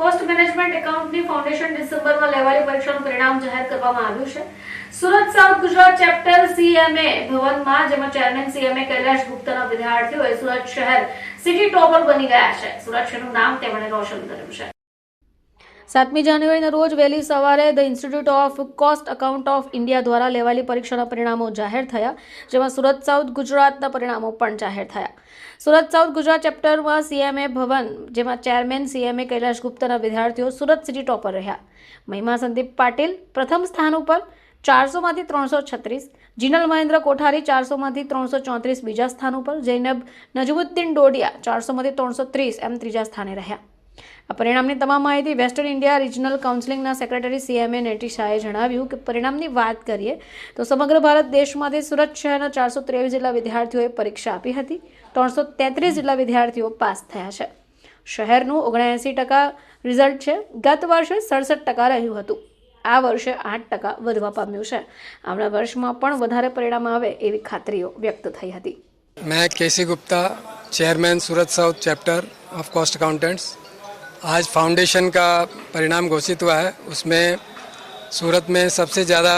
Cost management એકાઉન્ટની foundation ડિસેમ્બરમાં લેવાયેલી પરીક્ષાનું પરિણામ જાહેર કરવામાં આવ્યું છે. Surat south Gujarat chapter CMA ભવનમાં, જેમાં ચેરમેન સીએમએ કૈલાશ ગુપ્તાના વિદ્યાર્થીઓએ સુરત શહેર સિટી ટોપર બની ગયા છે. સુરત શહેરનું નામ તેમણે રોશન કર્યું છે. સાતમી જાન્યુઆરીના રોજ વહેલી સવારે the institute of cost account of India દ્વારા લેવાયેલી પરીક્ષાના પરિણામો જાહેર થયા, જેમાં સુરત, સાઉથ ગુજરાતના પરિણામો પણ જાહેર થયા. સુરત, સાઉથ ગુજરાત ચેપ્ટરમાં સીએમએ ભવન, જેમાં ચેરમેન સીએમએ કૈલાશ ગુપ્તાના વિદ્યાર્થીઓ સુરત સિટી ટોપર રહ્યા. મહિમા સંદીપ પાટીલ પ્રથમ સ્થાન ઉપર, ચારસોમાંથી ત્રણસો છત્રીસ. જીનલ મહેન્દ્ર કોઠારી ચારસોમાંથી ત્રણસો ચોત્રીસ. બીજા સ્થાન ઉપર જૈનબ નજમુદ્દીન ડોડિયા ચારસોમાંથી ત્રણસો ત્રીસ. એમ ત્રીજા સ્થાને રહ્યા. આ પરિણામની તમામ માહિતી વેસ્ટર્ન ઇન્ડિયા રિજનલ કાઉન્સિલિંગના સેક્રેટરી સીએમએ નેટી શાહે જણાવ્યું કે પરિણામની વાત કરીએ તો સમગ્ર ભારત દેશમાંથી સુરત શહેરના ચારસો ત્રેવીસ જેટલા વિદ્યાર્થીઓએ પરીક્ષા આપી હતી. ત્રણસો તેત્રીસ જેટલા વિદ્યાર્થીઓ પાસ થયા છે. શહેરનું ઓગણએંસી ટકા રિઝલ્ટ છે. ગત વર્ષે સડસઠ ટકા રહ્યું હતું. આ વર્ષે આઠ ટકા વધવા પામ્યું છે. આવણા વર્ષમાં પણ વધારે પરિણામ આવે એવી ખાતરીઓ વ્યક્ત થઈ હતી. મેં KC Gupta, chairman Surat south chapter of cost accountants आज फाउंडेशन का परिणाम घोषित हुआ है। उसमें सूरत में सबसे ज़्यादा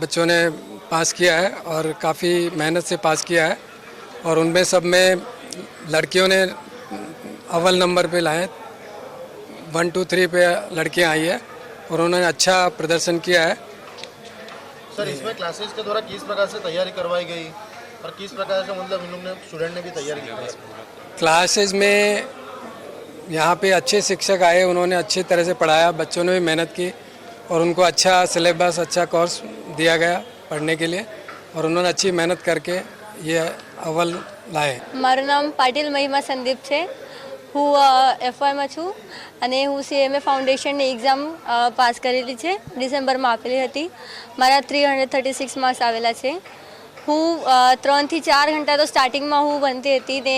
बच्चों ने पास किया है और काफ़ी मेहनत से पास किया है और उनमें सब में लड़कियों ने अव्वल नंबर पे लाए। वन टू थ्री पे लड़कियाँ आई है और उन्होंने अच्छा प्रदर्शन किया है। सर इसमें क्लासेस के द्वारा किस प्रकार से तैयारी करवाई गई? और किस प्रकार से मतलब इन लोग ने स्टूडेंट ने भी तैयारी की क्लासेस में यहाँ पे अच्छे शिक्षक आए उन्होंने अच्छी तरह से पढ़ाया बच्चों ने भी मेहनत की और उनको अच्छा सिलेबस अच्छा कोर्स दिया गया पढ़ने के लिए और उन्होंने अच्छी मेहनत करके ये अव्वल लाए મારું નામ પાટીલ મહિમા સંદીપ છે હું એફવાયમાં છું અને હું સીએમએ ફાઉન્ડેશનની એક્ઝામ પાસ કરેલી છે ડિસેમ્બરમાં આપેલી હતી મારા three hundred thirty six marks આવેલા છે હું ત્રણથી ચાર ઘંટા તો સ્ટાર્ટિંગમાં હું ભણતી હતી ને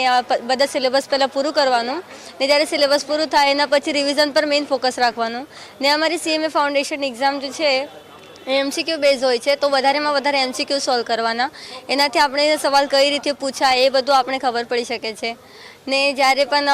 બધા સિલેબસ પહેલાં પૂરું કરવાનું ને જ્યારે સિલેબસ પૂરું થાય એના પછી રિવિઝન પર મેઇન ફોકસ રાખવાનું. ને અમારી સીએમએ ફાઉન્ડેશન એક્ઝામ જે છે એમસીક્યુ બેઝ હોય છે, તો વધારેમાં વધારે એમસીક્યુ સોલ્વ કરવાના. એનાથી આપણે સવાલ કઈ રીતે પૂછાય એ બધું આપણે ખબર પડી શકે છે. ને જ્યારે પણ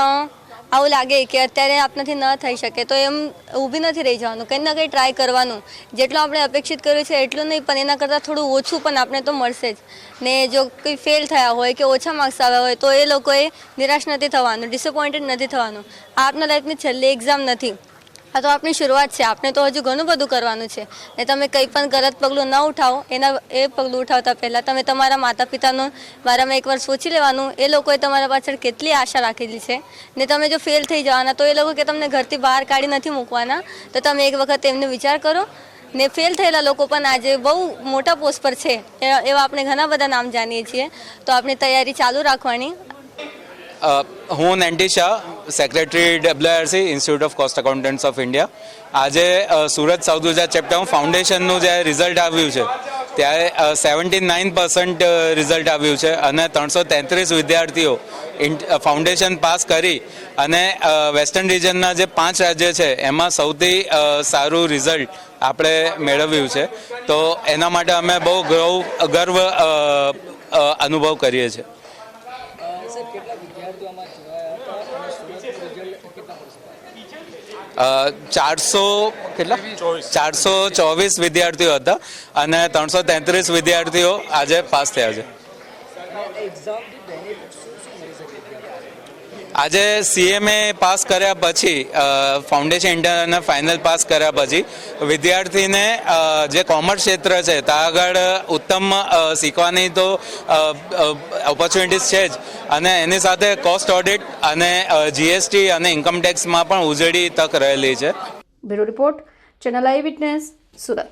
આવું લાગે કે અત્યારે આપનાથી ન થઈ શકે, તો એમ ઊભી નથી રહી જવાનું, કંઈ ના કંઈ ટ્રાય કરવાનું. જેટલું આપણે અપેક્ષિત કર્યું છે એટલું નહીં, પણ એના કરતાં થોડું ઓછું પણ આપણે તો મળશે જ. ને જો કંઈ ફેલ થયા હોય કે ઓછા માર્ક્સ આવ્યા હોય, તો એ લોકોએ નિરાશ નથી થવાનું ડિસઅપોઇન્ટેડ નથી થવાનું. આપના લાઈફની છેલ્લી એક્ઝામ નથી. આ તો આપની શરૂઆત છે. આપણે તો હજુ ઘણું બધું કરવાનું છે. ને તમે કંઈ પણ ગલત પગલું ન ઉઠાવો. એના, એ પગલું ઉઠાવતા પહેલાં તમે તમારા માતા પિતાનું બારામાં એકવાર સોચી લેવાનું. એ લોકોએ તમારા પાછળ કેટલી આશા રાખેલી છે? ને તમે જો ફેલ થઈ જવાના, તો એ લોકો કે તમને ઘરથી બહાર કાઢી નથી મૂકવાના. તો તમે એક વખત એમને વિચાર કરો. ને ફેલ થયેલા લોકો પણ આજે બહુ મોટા પોસ્ટ પર છે. એવા આપણે ઘણા બધા નામ જાણીએ છીએ. તો આપણે તૈયારી ચાલુ રાખવાની. હું Nenti Shah secretary WRC institute of cost accountants of India આજે સુરત સાઉથ ગુજરાત ચેપ્ટરમાં ફાઉન્ડેશનનું જે રિઝલ્ટ આવ્યું છે, ત્યારે સેવન્ટી નાઇન પર્સન્ટ રિઝલ્ટ આવ્યું છે અને ત્રણસો તેત્રીસ વિદ્યાર્થીઓ ફાઉન્ડેશન પાસ કરી અને વેસ્ટર્ન રિજનના જે પાંચ રાજ્ય છે, એમાં સૌથી સારું રિઝલ્ટ આપણે મેળવ્યું છે. તો એના માટે અમે બહુ ગૌ, ગર્વ અનુભવ કરીએ છીએ. ચારસો કેટલા? ચારસો ચોવીસ વિદ્યાર્થીઓ હતા અને ત્રણસો તેત્રીસ વિદ્યાર્થીઓ આજે પાસ થયા છે. આજે સીએમએ પાસ કર્યા પછી ફાઉન્ડેશન ઇન્ટરને ફાઇનલ પાસ કર્યા પછી, વિદ્યાર્થીને જે કોમર્સ ક્ષેત્ર છે ત્યાં આગળ ઉત્તમ શીખવાની તો ઓપોર્ચ્યુનિટીઝ છે જ. અને એની સાથે કોસ્ટ ઓડિટ અને જીએસટી અને ઇન્કમટેક્સમાં પણ ઉજળી તક રહેલી છે. Bureau report, channel I witness, Surat.